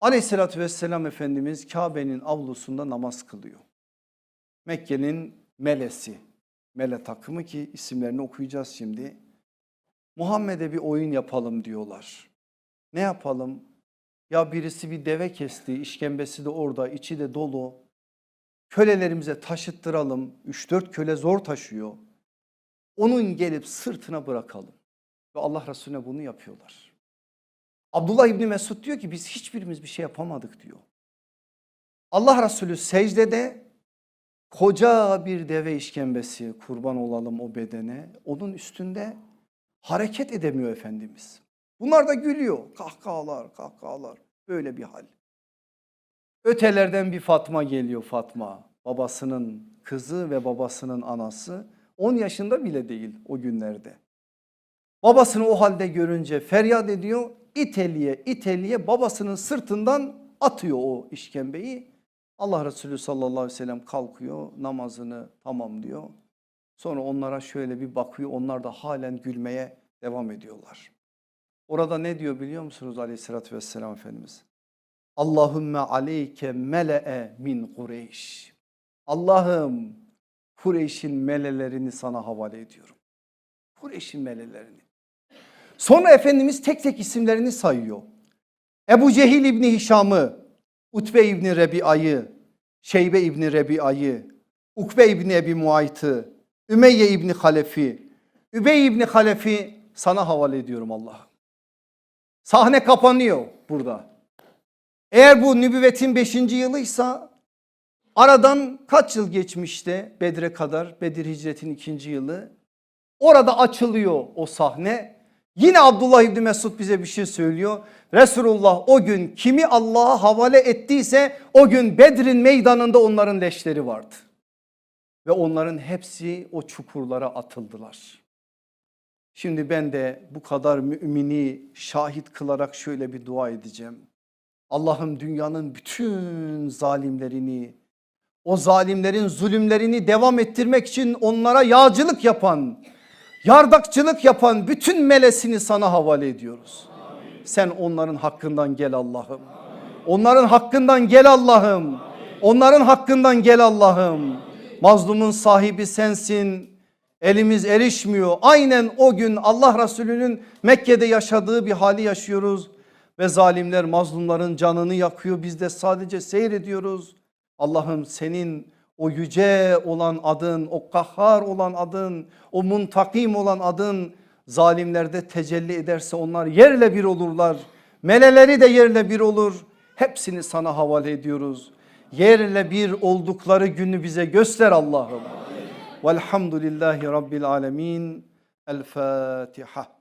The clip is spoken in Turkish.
Aleyhissalatü vesselam Efendimiz Kabe'nin avlusunda namaz kılıyor. Mekke'nin melesi, mele takımı ki isimlerini okuyacağız şimdi. Muhammed'e bir oyun yapalım diyorlar. Ne yapalım? Ya birisi bir deve kesti, işkembesi de orada, içi de dolu. Kölelerimize taşıttıralım. 3-4 köle zor taşıyor. Onun gelip sırtına bırakalım. Ve Allah Resulüne bunu yapıyorlar. Abdullah İbni Mesud diyor ki biz hiçbirimiz bir şey yapamadık diyor. Allah Resulü secdede koca bir deve işkembesi kurban olalım o bedene. Onun üstünde hareket edemiyor Efendimiz. Bunlar da gülüyor. Kahkahalar, kahkahalar. Böyle bir hal. Ötelerden bir Fatma geliyor Fatma. Babasının kızı ve babasının anası. 10 yaşında bile değil o günlerde. Babasını o halde görünce feryat ediyor. İteliye iteliye babasının sırtından atıyor o işkembeyi. Allah Resulü sallallahu aleyhi ve sellem kalkıyor namazını tamam diyor. Sonra onlara şöyle bir bakıyor onlar da halen gülmeye devam ediyorlar. Orada ne diyor biliyor musunuz aleyhissalatü vesselam Efendimiz? Allahümme aleyke mele'e min Kureyş. Allah'ım Kureyş'in melelerini sana havale ediyorum. Kureyş'in melelerini. Sonra Efendimiz tek tek isimlerini sayıyor. Ebu Cehil İbni Hişam'ı, Utbe İbni Rebi'ayı, Şeybe İbni Rebi'ayı, Ukbe İbni Ebi Muayt'ı, Ümeyye İbni Halefi, Übey İbni Halefi sana havale ediyorum Allah'ım. Sahne kapanıyor burada. Eğer bu nübüvvetin 5. yılıysa aradan kaç yıl geçmişte Bedre kadar Bedir hicretin 2. yılı orada açılıyor o sahne. Yine Abdullah İbni Mesud bize bir şey söylüyor. Resulullah o gün kimi Allah'a havale ettiyse o gün Bedir'in meydanında onların leşleri vardı. Ve onların hepsi o çukurlara atıldılar. Şimdi ben de bu kadar mümini şahit kılarak şöyle bir dua edeceğim. Allah'ım dünyanın bütün zalimlerini, o zalimlerin zulümlerini devam ettirmek için onlara yağcılık yapan, yardakçılık yapan bütün melesini sana havale ediyoruz. Sen onların hakkından gel Allah'ım. Onların hakkından gel Allah'ım. Onların hakkından gel Allah'ım. Mazlumun sahibi sensin. Elimiz erişmiyor. Aynen o gün Allah Resulü'nün Mekke'de yaşadığı bir hali yaşıyoruz. Ve zalimler mazlumların canını yakıyor. Biz de sadece seyrediyoruz. Allah'ım senin o yüce olan adın, o kahhar olan adın, o muntakim olan adın zalimlerde tecelli ederse onlar yerle bir olurlar. Meleleri de yerle bir olur. Hepsini sana havale ediyoruz. Yerle bir oldukları günü bize göster Allah'ım. Velhamdülillahi Rabbil Alemin. El Fatiha.